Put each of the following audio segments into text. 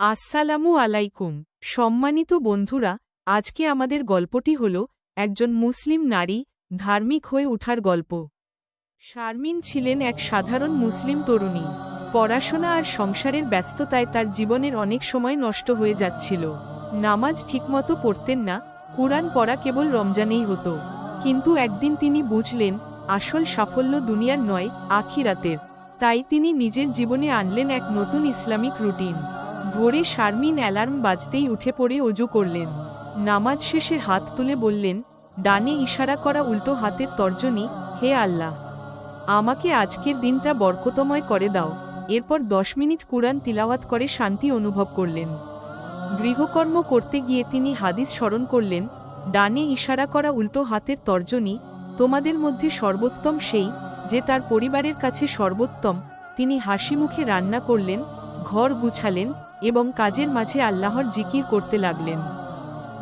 আসসালামু আলাইকুম। সম্মানিত বন্ধুরা, আজকে আমাদের গল্পটি হল একজন মুসলিম নারী ধার্মিক হয়ে ওঠার গল্প। শারমিন ছিলেন এক সাধারণ মুসলিম তরুণী। পড়াশোনা আর সংসারের ব্যস্ততায় তার জীবনের অনেক সময় নষ্ট হয়ে যাচ্ছিল। নামাজ ঠিকমতো পড়তেন না, কোরআন পড়া কেবল রমজানেই হতো। কিন্তু একদিন তিনি বুঝলেন, আসল সাফল্য দুনিয়ার নয়, আখিরাতের। তাই তিনি নিজের জীবনে আনলেন এক নতুন ইসলামিক রুটিন। ভোরে শারমিন অ্যালার্ম বাজতেই উঠে পড়ে অজু করলেন। নামাজ শেষে হাত তুলে বললেন, ডানে ইশারা করা উল্টো হাতের তর্জনী, হে আল্লাহ! আমাকে আজকের দিনটা বরকতময় করে দাও। এরপর দশ মিনিট কুরআন তিলাওয়াত করে শান্তি অনুভব করলেন। গৃহকর্ম করতে গিয়ে তিনি হাদিস স্মরণ করলেন, ডানে ইশারা করা উল্টো হাতের তর্জনী, তোমাদের মধ্যে সর্বোত্তম সেই, যে তার পরিবারের কাছে সর্বোত্তম। তিনি হাসি মুখে রান্না করলেন, ঘর গুছালেন এবং কাজের মাঝে আল্লাহর জিকির করতে লাগলেন।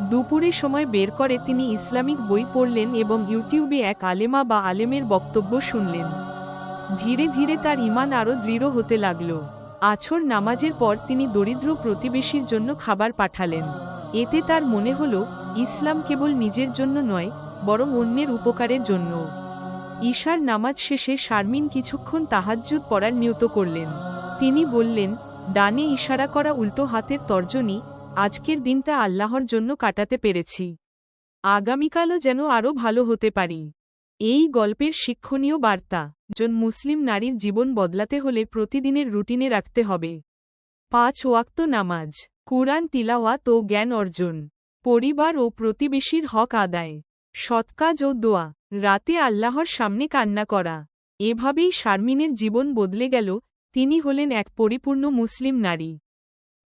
দুপুরে সময় বের করে তিনি ইসলামিক বই পড়লেন এবং ইউটিউবে এক আলেমা বা আলেমের বক্তব্য শুনলেন। ধীরে ধীরে তার ইমান আরও দৃঢ় হতে লাগল। আছর নামাজের পর তিনি দরিদ্র প্রতিবেশীর জন্য খাবার পাঠালেন। এতে তার মনে হল, ইসলাম কেবল নিজের জন্য নয়, বরং অন্যের উপকারের জন্য ঈশার নামাজ শেষে শারমিন কিছুক্ষণ তাহাজ্জুদ পড়ার নিয়ত করলেন। তিনি বললেন ডানে ইশারা করা উল্টো হাতের তর্জনী আজকের দিনটা আল্লাহর জন্য কাটাতে পেরেছি। আগামীকালও যেন আরও ভালো হতে পারি। এই গল্পের শিক্ষণীয় বার্তা, জন মুসলিম নারীর জীবন বদলাতে হলে প্রতিদিনের রুটিনে রাখতে হবে। পাঁচ ওয়াক্ত নামাজ, কুরআন তিলাওয়াত ও জ্ঞান অর্জন, পরিবার ও প্রতিবেশীর হক আদায়, সৎকাজ ও দোয়া, রাতে আল্লাহর সামনে কান্না করা, এভাবেই শারমিনের জীবন বদলে গেল তিনি হলেন এক পরিপূর্ণ মুসলিম নারী।